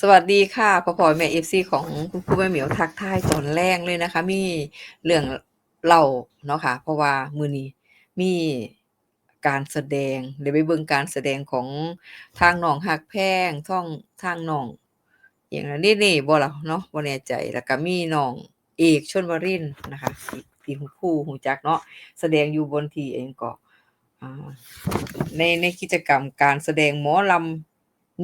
สวัสดีค่ะพ่อพ่อแม่เอฟซีของคุณครูแม่เหมียวทักทายตอนแรกเลยนะคะ มีเรื่องเล่าเนาะค่ะ เพราะว่ามือนี้มีการแสดงเดี๋ยวไปเบิ่งการแสดงของทางหนองหักแพงท่องทางหนอง อย่างนั้นนี่นี่บ่ล่ะเนาะบ่แน่ใจแล้วก็มีน้องเอกชนวรินนะคะที่ที่คุณครูหูจักเนาะแสดงอยู่บนทีเองก็อ่าในในกิจกรรมการแสดงหมอลำ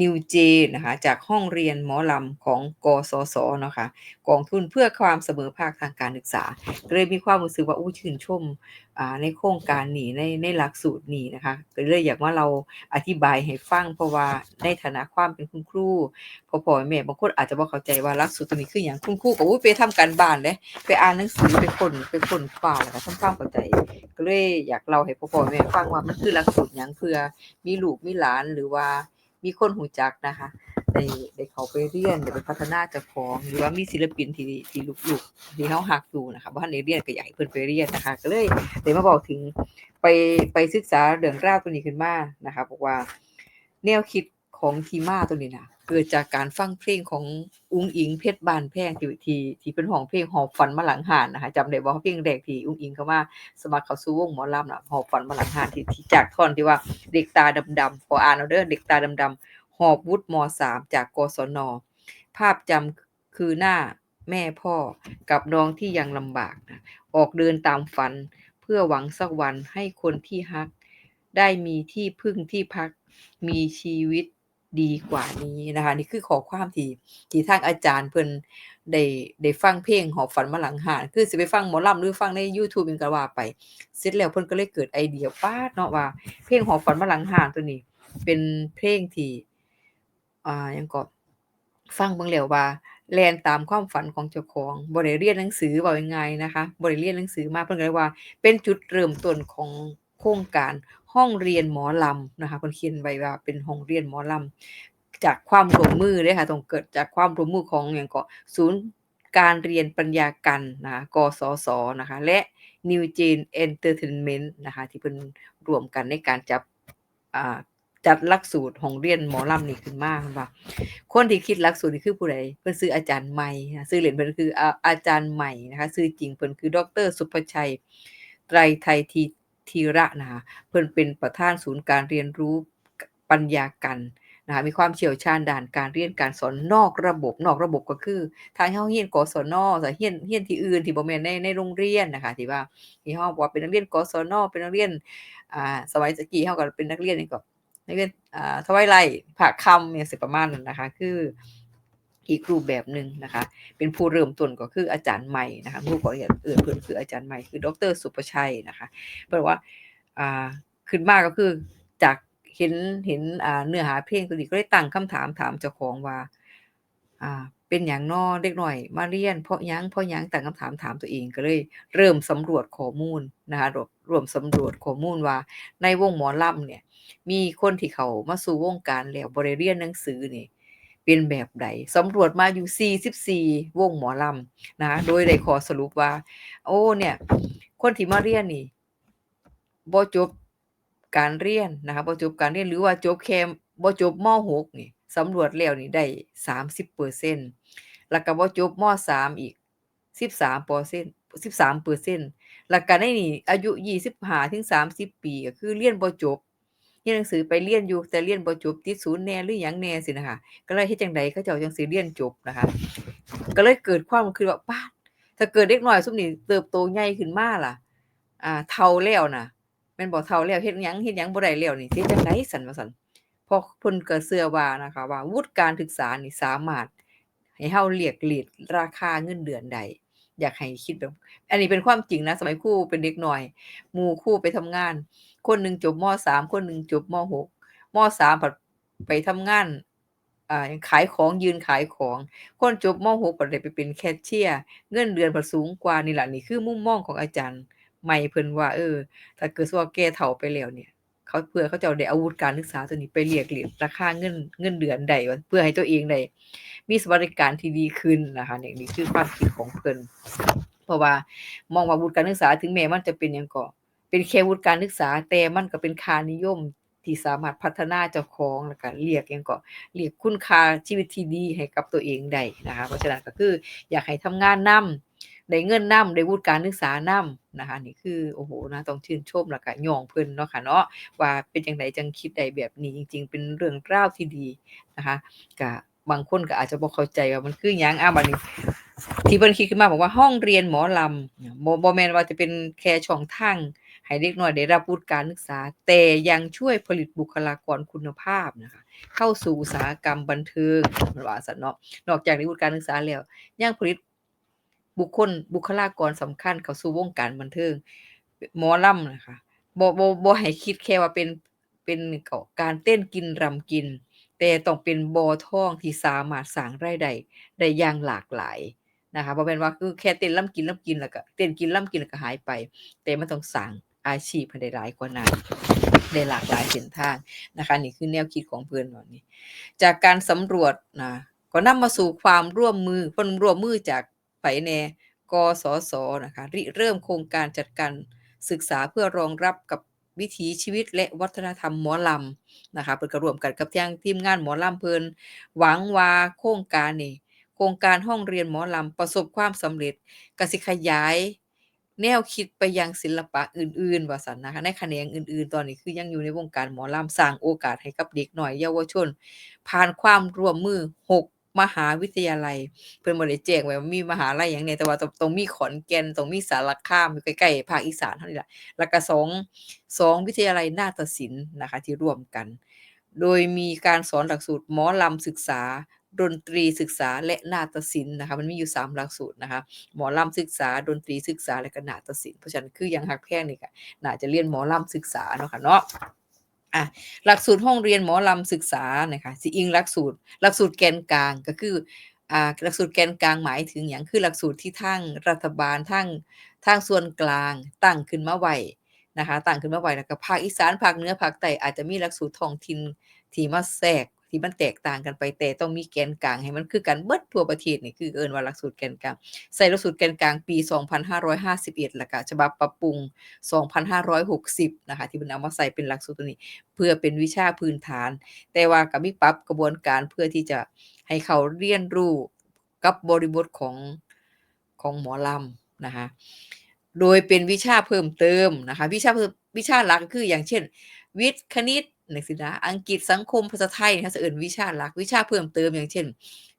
นิวเจนะคะจากห้องเรียนหมอลำของกสศนะคะกองทุนเพื่อความเสมอภาคทางการศึกษาเลยมีความรู้สึกว่าอู้ชื่นชมในโครงการนี้ในในหลักสูตรนี้นะคะก็เลยอยากว่าเราอธิบายให้ฟังเพราะว่าในฐานะความเป็นคุณครูพ่อพ่อแม่บางคนอาจจะบ่เข้าใจว่าหลักสูตรตัวนี้คือหยังคุณครูก็อู้ไปทำการบ้านเด้ไปอ่านหนังสือไปคนไปคนคว้าแล้วก็ทำความเข้าใจก็เลยอยากเล่าให้พ่อพ่อแม่ฟังว่ามันคือหลักสูตรหยังเพื่อมีลูกมีหลานหรือว่า มีคนหูจักนะคะได้ได้เขาไปเรียนได้ไปพัฒนาจากของหรือว่ามีศิลปินที่ที่ลูกๆที่เขาหักอยู่นะคะบ่ทันได้เรียนก็อยากให้เพิ่นไปเรียนนะคะ ก็เลยได้มาบอกถึงไปไปศึกษาเรื่องราวตัวนี้ขึ้นมานะคะบอกว่า แนวคิดของที่มาตัวนี้นะ เกิดจากการฟังเพลงของอุ๊งอิงเพชรบานแพงที่ที่ที่เป็นห้องเพลงหอบฝันมาหลังหานนะคะจำได้บ่าเพลงแรกที่อุ๊งอิงเข้ามาสมัครเขาสู่วงหมอลำนะหอบฝันมาหลังหานที่ที่จากท่อนที่ว่าเด็กตาดำๆขออ่านเอาเด้อเด็กตาดำๆหอบวุฒิม .3 จากกศนภาพจำคือหน้าแม่พ่อกับน้องที่ยังลำบากนะออกเดินตามฝัน เพื่อหวังสักวันให้คนที่ฮัก ได้มีที่พึ่งที่พักมีชีวิต ดีกว่านี้นะคะ นี่คือขอความที่ที่ทางอาจารย์เพิ่นได้ได้ฟังเพลงหอบฝันมาหลังหานคือสิไปฟังหมอลำหรือฟังใน YouTube ยังก็ว่าไป เสร็จแล้วเพิ่นก็เลยเกิดไอเดียป๊าดเนาะว่า เพลงหอบฝันมาหลังหานตัวนี้ เป็นเพลงที่อ่ายังก็ฟังเบิ่งแล้วว่าแลนตามความฝันของเจ้าของบ่ได้เรียนหนังสือว้าง่ายๆนะคะบ่ได้เรียนหนังสือมาเพิ่นก็เลยว่า เป็นจุดเริ่มต้นของโครงการ ห้องเรียนหมอลำนะคะเพิ่นเขียนไว้ว่าเป็นห้องเรียนหมอลำจากความร่วมมือเด้อค่ะต้องเกิดจากความร่วมมือของหยังก็ศูนย์การเรียนปัญญากันนะะกสศนะคะ และ New Gen Entertainment นะคะที่เพิ่นรวมกันในการจับจัดหลักสูตรห้องเรียนหมอลำนี่ขึ้นมาเพิ่นว่า คนที่คิดหลักสูตรนี่คือผู้ใดเพิ่นชื่ออาจารย์ใหม่นะชื่อเล่นเพิ่นคืออาจารย์ใหม่นะคะชื่อจริงเพิ่นคือดรสุภชัยไตรไทยที ธีระนะคะเพิ่นเป็นประธานศูนย์การเรียนรู้ปัญญากันนะคะมีความเชี่ยวชาญด้านการเรียนการสอนนอกระบบนอกระบบก็คือทางเฮาเรียนกศนแต่เรียนเรียนที่อื่นที่บ่แม่นในในโรงเรียนนะคะที่ว่าที่เฮาบอกว่าเป็นนักเรียนกศนเป็นนักเรียนอ่าสมัยตะกี้เฮาก็เป็นนักเรียนนี่ก็นักเรียนอ่าทวายไลท์ภาคค่ำจังซี่ประมาณนั้นนะคะ คือ อีกรูปแบบหนึ่งนะคะ เป็นผู้เริ่มต้นก็คืออาจารย์ใหม่นะคะผู้ขออนุญาตเอ่ยเพิ่นคืออาจารย์ใหม่คือ ดร สุประชัยนะคะเพิ่นบอกว่าขึ้นมากก็คือจากเห็นเห็นเนื้อหาเพลงตัวนี้ก็เลยตั้งคำถามถามเจ้าของว่าเป็นหยังนอเด็กหน้อย มาเรียน เพราะยังเพราะยังตั้งคำถามถามตัวเองก็เลย เริ่มสำรวจข้อมูลนะคะรวมสำรวจข้อมูลว่า ในวงหมอลำเนี่ย มีคนที่เขามาสู่วงการแล้วบ่ได้เรียนหนังสือนี่ เป็นแบบใดสำรวจมาอยู่ 44 วงหมอลำนะโดยได้ขอสรุปว่า โอ้เนี่ย คนที่มาเรียนนี่บ่จบการเรียนนะคะบ่จบการเรียนหรือว่าจบแค่บ่จบม.6 นี่สำรวจแล้วนี่ได้ 30%แล้วก็บ่จบม.3 อีก 13% 13%แล้วก็ในนี่อายุ 25-30 ปีก็คือเรียนบ่จบ เรียนหนังสือไปเรียนอยู่แต่เรียนบ่จบติดศูนย์แน่หรือหยังแน่สินะคะก็เลยเฮ็ดจังใดเขาเจ้าจังสิเรียนจบนะคะ ก็เลยเกิดความคิดว่าป๊าถ้าเกิดเด็กน้อยซุมนี้เติบโตใหญ่ขึ้นมาล่ะ อ่าเฒ่าแล้วน่ะแม่นบ่เฒ่าแล้วเฮ็ดหยังเฮ็ดหยังบ่ได้แล้วนี่สิดจังใดซั้นว่าซั่นพราะเพิ่นก็เชื่อว่านะคะว่าวุฒิการศึกษานี่สามารถให้เฮาเรียกเรตราคาเงินเดือนได้อยากให้คิดแบบ อันนี้เป็นความจริงนะ สมัยครูเป็นเด็กน้อย หมู่ครูไปทำงาน คนหนึ่งจบม.3คนหนึ่งจบม.6ม.3ผัดไปทำงานอ่าขายของยืนขายของ คนจบม.6ผัดได้ไปเป็นแคชเชียร์เงินเดือนผัดสูงกว่านี่แหละนี่คือมุมมองของอาจารย์ใหม่เพิ่นว่า เออ ถ้าเกิดสว่าแก่เฒ่าไปแล้วเนี่ยเขาเผื่อเขาเจ้าได้อาวุฒิการศึกษาตัวนี้ไปเรียกเหรตราคาเงินเงินเดือนได้ว่าเพื่อให้ตัวเองได้มีสวัสดิการที่ดีขึ้นนะคะเนี่ยนี่คือความคิดของเพิ่นเพราะว่ามองว่าวุฒิการศึกษาถึงแม้มันจะเป็นยังก็ เป็นแค่วุฒิการศึกษา แต่มันก็เป็นค่านิยมที่สามารถพัฒนาเจ้าของแล้วก็เรียกยังก็เรียกคุณค่าชีวิตที่ดีให้กับตัวเองได้นะคะ เพราะฉะนั้นก็คืออยากให้ทำงานนำได้เงินนำได้วุฒิการศึกษานำนะคะนี่คือโอ้โฮน่าต้องชื่นชมแล้วก็ย้องเพิ่นเนาะค่ะเนาะว่าเป็นจั่งใดจังคิดได้แบบนี้จริง ๆ เป็นเรื่องราวที่ดีนะคะก็บางคนก็อาจจะบ่เข้าใจว่ามันคือหยังอาบัดนี้ที่เพิ่นคิดขึ้นมาบอกว่าห้องเรียนหมอลำบ่บ่แม่นว่าจะเป็นแค่ช่องทาง ให้เด็กน้อยได้รับวุฒิการศึกษา แต่ยังช่วยผลิตบุคลากรคุณภาพนะคะเข้าสู่อุตสาหกรรมบันเทิงเพิ่นว่าซั้นเนาะนอกจากได้วุฒิการศึกษาแล้วยังผลิตบุคคลบุคลากรสำคัญเข้าสู่วงการบันเทิงหมอลำนะคะบ่บ่บ่ให้คิดแค่ว่าเป็นเป็นเกาะการเต้นกินรำกิน แต่ต้องเป็นบ่อทองที่สามารถสร้างรายได้ได้อย่างหลากหลายนะคะบ่แม่นว่าคือแค่เต้นรำกินรำกินแล้วก็เต้นกินรำกินแล้วก็หายไป แต่มันต้องสร้าง อาชีพให้ได้หลายกว่านั้นได้หลากหลายเส้นทางนะคะนี่คือแนวคิดของเพิ่อนว่านี่จากการสำรวจนะก็นำมาสู่ความร่วมมือความร่วมมือจากไผแนกสศ.นะคะริเริ่มโครงการจัดการศึกษาเพื่อรองรับกับวิถีชีวิตและวัฒนธรรมหมอลำนะคะเพิ่นก็ร่วมกันกับทางทีมงานหมอลำเพลิน หวังว่าโครงการนี้โครงการห้องเรียนหมอลำประสบความสำเร็จกสิขยาย แนวคิดไปยังศิลปะอื่นๆว่าซั่นนะคะในแขนงอื่นๆ ตอนนี้คือยังอยู่ในวงการหมอลำสร้างโอกาสให้กับเด็กหน้อยเยาวชน ผ่านความร่วมมือ 6 มหาวิทยาลัย เพิ่นบ่ได้แจ้งไว้ว่ามีมหาลัยหยังแหน่แต่ว่าต้องมีขอนแก่นต้องมีสารคามอยู่ใกล้ๆภาคอีสานเฮานี่ล่ะแล้วก็2 2วิทยาลัยนาฏศิลป์นะคะที่ร่วมกัน โดยมีการสอนหลักสูตรหมอลำศึกษา ดนตรีศึกษาและนาฏศิลป์นะคะมันมีอยู่ 3 หลักสูตรนะคะหมอลำศึกษาดนตรีศึกษาและก็นาฏศิลป์เพราะฉะนั้นคืออย่างฮักแพงนี่ก็น่าจะเรียนหมอลำศึกษาเนาะค่ะเนาะอะหลักสูตรห้องเรียนหมอลำศึกษานะคะสิอิงหลักสูตร หลักสูตรแกนกลางก็คืออ่าหลักสูตรแกนกลางหมายถึงหยังคือหลักสูตรที่ทางรัฐบาลทางทางส่วนกลางตั้งขึ้นมาไว้นะคะตั้งขึ้นมาไว้แล้วก็ภาคอีสานภาคเหนือภาคใต้อาจจะมีหลักสูตรท้องถิ่นที่มาแทรก ที่มันแตกต่างกันไปแต่ต้องมีแกนกลางให้มันคือกันเบิดทั่วประเทศนี่คือเอินว่าหลักสูตรแกนกลางใช้หลักสูตรแกนกลางปี 2551แล้วก็ฉบับปรับปรุง 2560นะคะที่เพิ่นเอามาใส่เป็นหลักสูตรตัวนี้ เพื่อเป็นวิชาพื้นฐาน แต่ว่าก็มีปรับกระบวนการเพื่อที่จะให้เขาเรียนรู้กับบริบทของของหมอลำนะคะโดยเป็นวิชาเพิ่มเติมนะคะวิชาเพิ่มวิชาหลักคืออย่างเช่น วิทย์คณิต จั่งซี้นะอังกฤษสังคมภาษาไทยเขาจะเอิ้นวิชาหลัก วิชาเพิ่มเติมอย่างเช่น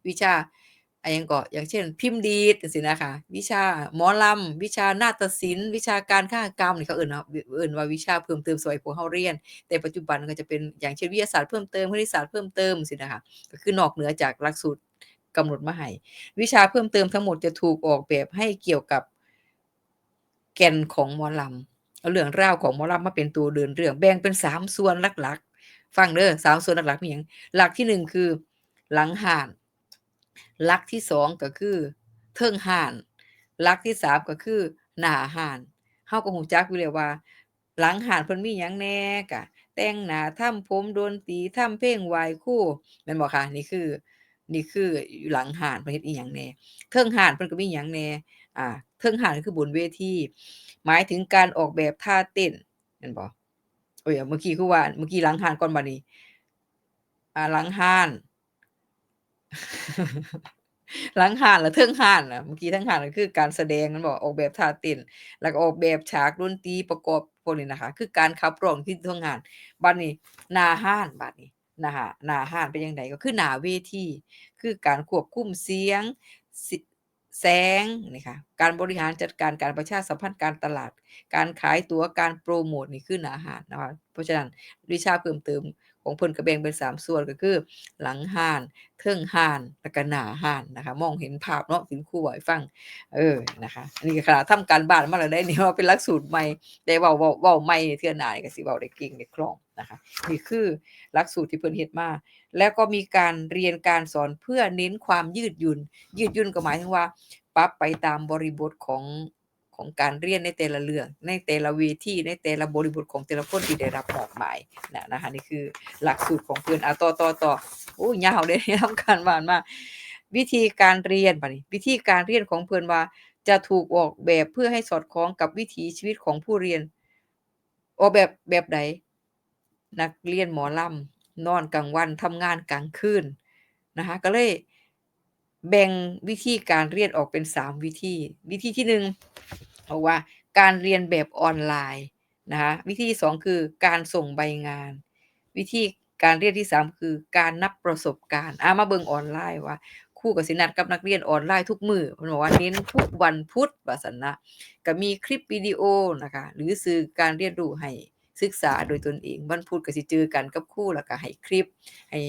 วิชาอ่าหยังก็อย่างเช่น พิมพ์ดีดจังซี้นะคะวิชาหมอลำวิชานาฏศิลป์วิชาการฆากรรมนี่เขาเอิ้นว่าเอิ้นว่าวิชาเพิ่มเติมสำหรับพวกเราเรียน แต่ปัจจุบันก็จะเป็นอย่างเช่นวิทยาศาสตร์เพิ่มเติมคณิตศาสตร์เพิ่มเติมจังซี้นะคะก็คือนอกเหนือจากหลักสูตรกำหนดมาให้วิชาเพิ่มเติมทั้งหมดจะถูกออกแบบให้เกี่ยวกับแก่นของหมอลำ เอาเรื่องราวของหมอลำมาเป็นตัวเดินเรื่องแบ่งเป็น3ส่วนหลักๆ ฟังเด้อ3ส่วนหลักๆมีหยังหลักที่1คือหลังห้าน หลักที่2ก็คือ เทิงห้าน หลักที่3ก็คือ หน้าห้านเราก็รู้จักอยู่แล้วว่า หลังห้านเพิ่นมีหยังแน่ก็แต่งหน้าทำผมโดนตรีทำเพลงไหว้ครูแม่นบ่คะนี่คือ นี่คือหลังห้านเพิ่นเฮ็ดอิหยังแน่เทิงห้านเพิ่นก็มีหยังแน่ อ่าเทิงห้านคือบนเวทีหมายถึงการออกแบบท่าเต้นแม่นบ่โอ๊ยเมื่อกี้คือว่าเมื่อกี้หลังห้านก่อนบัดนี้ อ่าหลังห้านหลังห้านแล้วเทิงห้านน่ะเมื่อกี้เทิงห้านก็คือการแสดงม่นบ่ออกแบบท่าเต้นแล้วก็ออกแบบฉากดนตรีประกอบพวกนี้นะคะ คือการขับร้องที่เทิงห้านบัดนี้นาห้านบัดนี้นะคะนาห้านเป็นจั่งใดก็คือหนาเวทีคือการควบคุมเสียง แสงนี่ค่ะการบริหารจัดการการประชาสัมพันธ์การตลาด การขายตั๋วการโปรโมทนี่ขึ้นอาหารนะคะเพราะฉะนั้นวิชาเพิ่มเติม ของเพิ่นก็แบ่งเป็น3ส่วนก็คือ หลังห้านเทิงห้านแล้วก็หน้าห้านนะคะ มองเห็นภาพเนาะที่คุณครูเว้าให้ฟัง เออนะคะอันนี้ก็ขนาดทำการบ้านมาแล้วเด้นี่ว่าเป็นหลักสูตรใหม่แต่เว้าเว้าเว้าใหม่เทื่อหน้านี่ก็สิเว้าได้เก่งได้คล่องนะคะนี่คือหลักสูตรที่เพิ่นเฮ็ดมาแล้วก็มีการเรียนการสอนเพื่อเน้นความยืดหยุ่น ยืดหยุ่นก็หมายถึงว่าปรับไปตามบริบทของ ของการเรียนในแต่ละเรื่อง ในแต่ละเวที่ในแต่ละบริบทของแต่ละคนที่ได้รับมอบหมายนะนะคะนี่คือหลักสูตรของเพิ่อนอ่าต่อๆๆโอ้ยาวเด้ทำการบ้านมาวิธีการเรียนบัดนี้วิธีการเรียนของเพิ่อนว่า จะถูกออกแบบเพื่อให้สอดคล้องกับวิถีชีวิตของผู้เรียนออกแบบแบบใดนักเรียนหมอลำนอนกลางวันทำงานกลางคืนนะคะก็เลยแบ่งวิธีการเรียนออกเป็น 3 วิธี วิธีที่ 1 บอกว่าการเรียนแบบออนไลน์นะคะวิธีที่2คือการส่งใบงาน วิธีการเรียนที่3คือการนับประสบการณ์อามาเบิงออนไลน์ว่าครูก็สินัดกับนักเรียนออนไลน์ทุกมือเพิ่นบอกว่าเน้นทุกวันพุธวาซั้นนะก็มีคลิปวิดีโอนะคะหรือสื่อการเรียนรู้ให้ศึกษาโดยตนเองวันพุธก็สิเจอกันกับครูแล้วก็ให้คลิปให้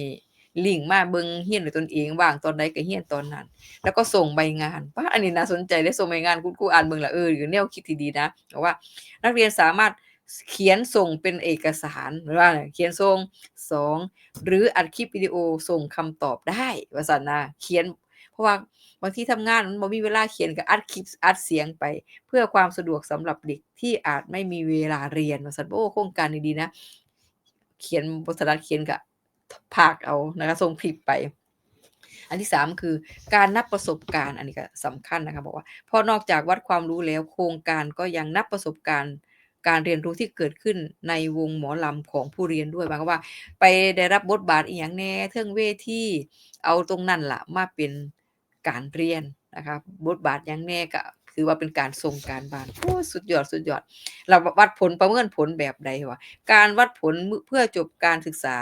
ลิงก์มาเบิงเรียนด้วยตนเองว่างตอนใดก็เรียนตอนนั้น แล้วก็ส่งใบงานป๊าอันนี้น่าสนใจเดะส่งใบงานคุณครูอ่านเบิงล้วเออหรือแนวคิดที่ดีนะบอกว่า นักเรียนสามารถเขียนส่งเป็นเอกสารหรือว่าเขียนส่ง2หรืออัดคลิปวิดีโอส่งคำตอบได้ว่าซั่นนะเขียน เพราะว่าบางที่ทำงานมันบ่มีเวลาเขียนก็อัดคลิปอัดเสียงไป เพื่อความสะดวกสำหรับเด็กที่อาจไม่มีเวลาเรียนว่าซั่นโอ้โครงการนี้ดีนะ เขียนบ่ถนัดเขียนก็ท พากเอานะคะส่งคลิปไป อันที่3คือการนับประสบการณ์ อันนี้ก็สำคัญนะคะบอกว่าเพราะนอกจากวัดความรู้แล้วโครงการก็ยังนับประสบการณ์การเรียนรู้ที่เกิดขึ้นในวงหมอลำของผู้เรียนด้วยหมายความว่า ไปได้รับบทบาทอิหยังแน่เทิงเวทีเอาตรงนั้นละมาเป็นการเรียนนะคะบทบาทหยังแน่ก็ถือว่าเป็นการส่งการบ้านโอ้สุดยอดๆแล้วววัดผลประเมินผลแบบใดวะการวัดผลเพื่อจบการศึกษา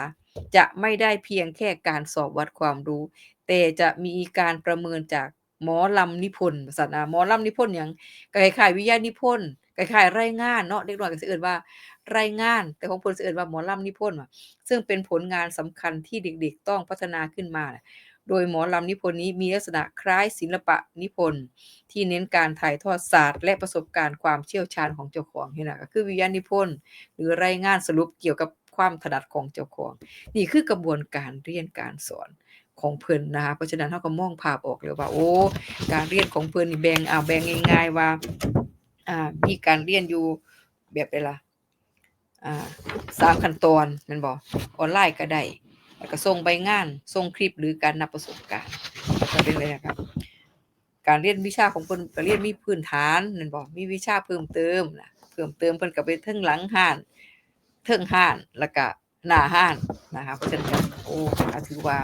จะไม่ได้เพียงแค่การสอบวัดความรู้ แต่จะมีการประเมินจากหมอลำนิพนธ์ว่าซั่นาหมอลำนิพนธ์หยังก็คล้ายๆวิทยานิพนธ์คล้ายๆรายงานเนาะเด็กน้อยก็สิเอิ้นว่ารายงาน แต่ของเพิ่นสิเอิ้นว่าหมอลำนิพนธ์ว่ะซึ่งเป็นผลงานสำคัญที่เด็กๆ ต้องพัฒนาขึ้นมา โดยหมอลำนิพนธ์นี้มีลักษณะคล้ายศิลปะนิพนธ์ที่เน้นการถ่ายทอดศาสตร์และประสบการณ์ความเชี่ยวชาญของเจ้าของเห็นน่ะก็คือวิทยานิพนธ์หรือรายงานสรุปเกี่ยวกับ ความถนัดของเจ้าของ นี่คือกระบวนการเรียนการสอนของเพิ่นนะคะ เพราะฉะนั้นเราก็มองภาพออกเลยว่า โอ้ การเรียนของเพิ่นนี่แบ่งอ่าแบ่งง่าย ๆ ว่า อ่า มีการเรียนอยู่แบบใดล่ะ อ่า3ขั้นตอนม่นบ่ออนไลน์ก็ได้แล้วก็ส่งใบงานส่งคลิปหรือการนับประสบการณ์ก็เป็นไปได้ครับ การเรียนวิชาของเพิ่นก็เรียนมีพื้นฐานแม่นบ่มีวิชาเพิ่มเติมนะเพิ่มเติมเพิ่นก็ไปเทิงหลังห้าน เทิงห้านแล้วก็หน้าห้านนะคะเพราะฉะนั้นโอ้ถือว่า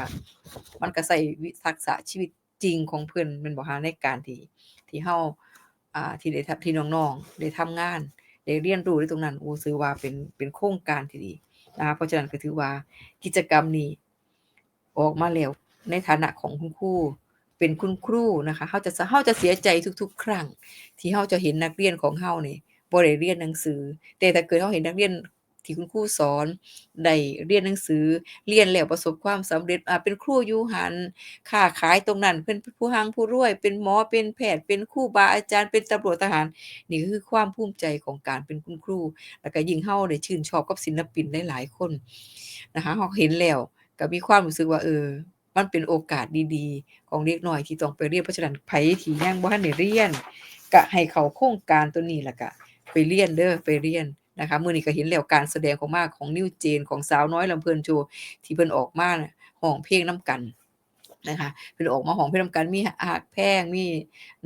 มันก็ใช้วิทักษะชีวิตจริงของเพิ่อนแม่นบ่คะในการที่ที่เราอ่าที่ได้ทำที่น้องๆได้ทำงานได้เรียนรู้ในตรงนั้นโอ้ถือว่าเป็นเป็นโครงการที่ดีนะคะเพราะฉะนั้นก็ถือว่ากิจกรรมนี้ออกมาแล้วในฐานะของคุณครูเป็นคุณครูนะคะเราจะเราจะเสียใจทุก ๆ ครั้ง ที่เราจะเห็นนักเรียนของเรานี่บ่ได้เรียนหนังสือ แต่ถ้าเกิดเราเห็นนักเรียน ที่คุณครูสอนได้เรียนหนังสือเรียนแล้วประสบความสำเร็จอ่าเป็นครูยูหันค้าขายตรงนั้นเพิ่นเป็นผู้ร่ำผู้รวย เป็นหมอเป็นแพทย์เป็นครูบาอาจารย์เป็นตำรวจทหาร นี่คือความภูมิใจของการเป็นคุณครู แล้วก็ยิ่งเราได้ชื่นชอบกับศิลปินหลายๆคนนะคะเราเห็นแล้วก็มีความรู้สึกว่าเออมันเป็นโอกาสดีๆ ของเด็กน้อยที่ต้องไปเรียนเพราะฉะนั้นไผที่ยังบ่ทันได้เรียนก็ให้เขาโครงการตัวนี้ล้วก็ไปเรียนเด้อไปเรียน นะคะมื้อนี้ก็เห็นแล้วการแสดงออกมากของนิวเจนของสาวน้อยลำเพลินโชว์ที่เพิ่นออกมาน่ะร้องเพลงน้ำกันนะคะเพิ่นออกมาร้องเพลงน้ำกันมีฮฮักแพงมี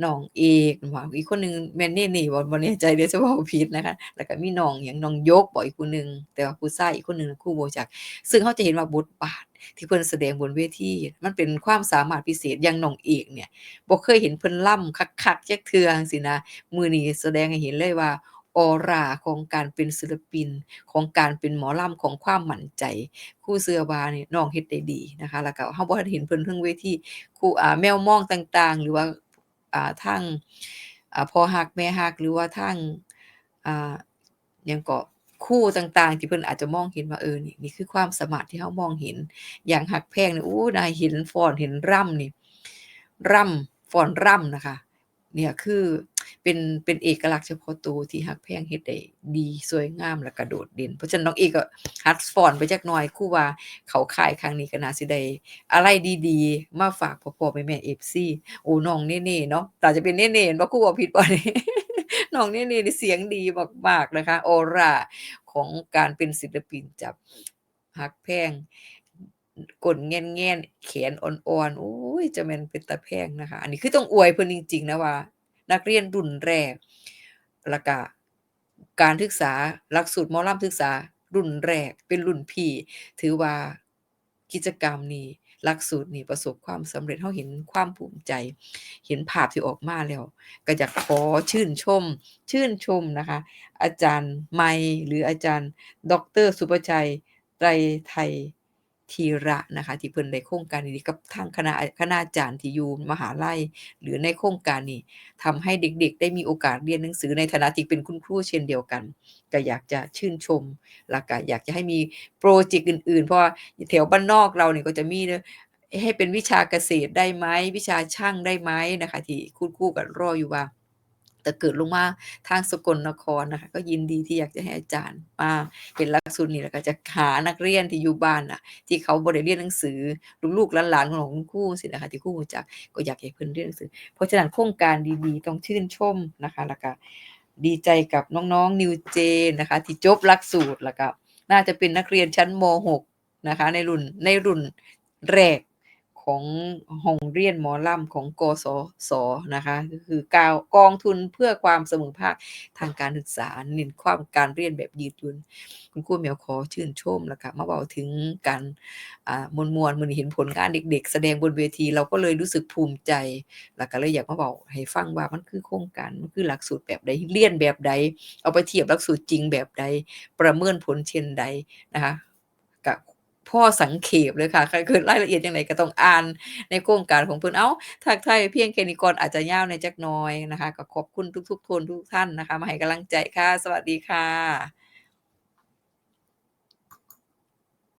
น้องเอกว่าอีกคนหนึ่งแม่นเน่เน่บ่บ่แน่ใจเดี๋ยวจะเว้าผิดนะคะแล้วก็มีน้องหยังน้องยกบ่อีกผู้หนึ่งแต่ว่าผู้ชายอีกคนหนึ่งครูบ่รู้จักซึ่งเราจะเห็นว่าบทบาทที่เพิ่นแสดงบนเวทีมันเป็นความสามารถพิเศษอย่างน้องเอกเนี่ยบ่เคยเห็นเพิ่นรำคักๆจักเทื่อจังซี้นะมื้อนี้แสดงให้เห็นเลยว่า ออราของการเป็นศิลปิน ของการเป็นหมอลำของความหมั่นใจครูเชื่อว่านี่น้องเฮ็ดได้ดีนะคะแล้วก็เราบ่ทันเห็นเพิ่นเทิงเวทีครูอ่าแมวมองต่างๆ หรือว่าอ่าทางอ่าพอฮักแม่ฮักหรือว่าทางอ่ายังกาะครูต่างๆ ที่เพิ่นอาจจะมองเห็นว่าเออนี่นี่คือความสมารถที่เรามองเห็น อย่างฮักแพงนี่โอ้น่าเห็นฟอนเห็นรำนี่รำฟอนรำนะคะ เนี่ยคือ เป็นเป็นเอกลักษณ์เฉพาะตัวที่ฮักแพงเฮ็ดได้ดีสวยงามแล้วก็โดดเด่น เพราะฉะนั้นน้องเอกก็หัดฟอนไปจักหน่อยครูว่าเขาค่ายครั้งนี้ก็น่าสิได้อะไรดีๆ มาฝากพ่อๆแม่ๆ FC โอ้น้องเน่เน่เนาะน่จะเป็นเน่เน่แม่นบ่ครูเว้าผิดบ่นี่น้องเน่เน่นี่เสียงดีมากๆนะคะออราของการเป็นศิลปินจากฮักแพงก้นแง่นๆแขนอ่อนๆโอ๊ยจะแม่นเป็นตาแพงนะคะ อันนี้คือต้องอวยเพิ่นจริง ๆ นะว่า นักเรียนรุ่นแรกล้วก็การศึกษาหลักสูตรมอลำศึกษารุ่นแรกเป็นรุ่นพี่ถือว่ากิจกรรมนี้หลักสูตรนี้ประสบความสำเร็จเราเห็นความภูมิใจ เห็นภาพที่ออกมาแล้ว ก็อยากขอชื่นชม ชื่นชมนะคะ อาจารย์ไมหรืออาจารย์ดอกเตอร์สุภชัยไตรไทย ธีระนะคะที่เพิ่นได้โครงการดีๆกับทางคณะคณาจารย์ที่อยู่มหาลัย หรือในโครงการนี้ทำให้เด็กๆ ได้มีโอกาสเรียนหนังสือในฐานะที่เป็นคุณครูเช่นเดียวกันก็อยากจะชื่นชมแล้วก็อยากจะให้มีพรเจกต์อื่นๆ เพราะว่าแถวบ้านนอกเราเนี่ยก็จะมีให้เป็นวิชาเกษตรได้ไหมวิชาช่างได้ไหมนะคะที่คุณครูก็รออยู่ว่า ถ้าเกิดลงมาทางสกลนครนะคะ ก็ยินดีที่อยากจะให้อาจารย์มาเป็นหลักสูตรนี้แล้วก็จะหานักเรียนที่อยู่บ้านน่ะ ที่เขาบ่ได้เรียนหนังสือลูกๆหลานๆของคุณครูจังซี้นะคะที่ครูรู้จักก็อยากให้เพิ่นเรียนหนังสือ เพราะฉะนั้นโครงการดีๆ ต้องชื่นชมนะคะแล้วก็ดีใจกับน้องๆนิวเจนนะคะ ที่จบหลักสูตรแล้วก็น่าจะเป็นนักเรียนชั้นม.6 นะคะ ในรุ่นในรุ่นแรก ของห้องเรียนหมอลำของกศศ.นะคะก็คือกาวกองทุนเพื่อความเสมอภาคทางการศึกษาเน้นความการเรียนแบบยืดหยุ่นคุณครูแหมียวขอชื่นชมแล้วก็มาเว้าถึงการอ่ามวนๆมื้อนี้เห็นผลงานเด็ก ๆ แสดงบนเวที เราก็เลยรู้สึกภูมิใจ แล้วก็เลยอยากมาเว้าให้ฟังว่ามันคือโครงการมันคือหลักสูตรแบบใดเรียนแบบใด เอาไปเทียบหลักสูตรจริงแบบใดประเมินผลเช่นใดนะคะก็ พ่อสังเขปเลยค่ะคันเกิดรายละเอียดจั่งไงก็ต้องอ่านในโครงการของเพื่อนเอ้าทักทายเพียงแค่นี้ก่อนอาจจะยาวในจักน้อยนะคะ ก็ขอบคุณทุกๆคนทุกท่านนะคะ มาให้กำลังใจค่ะ สวัสดีค่ะ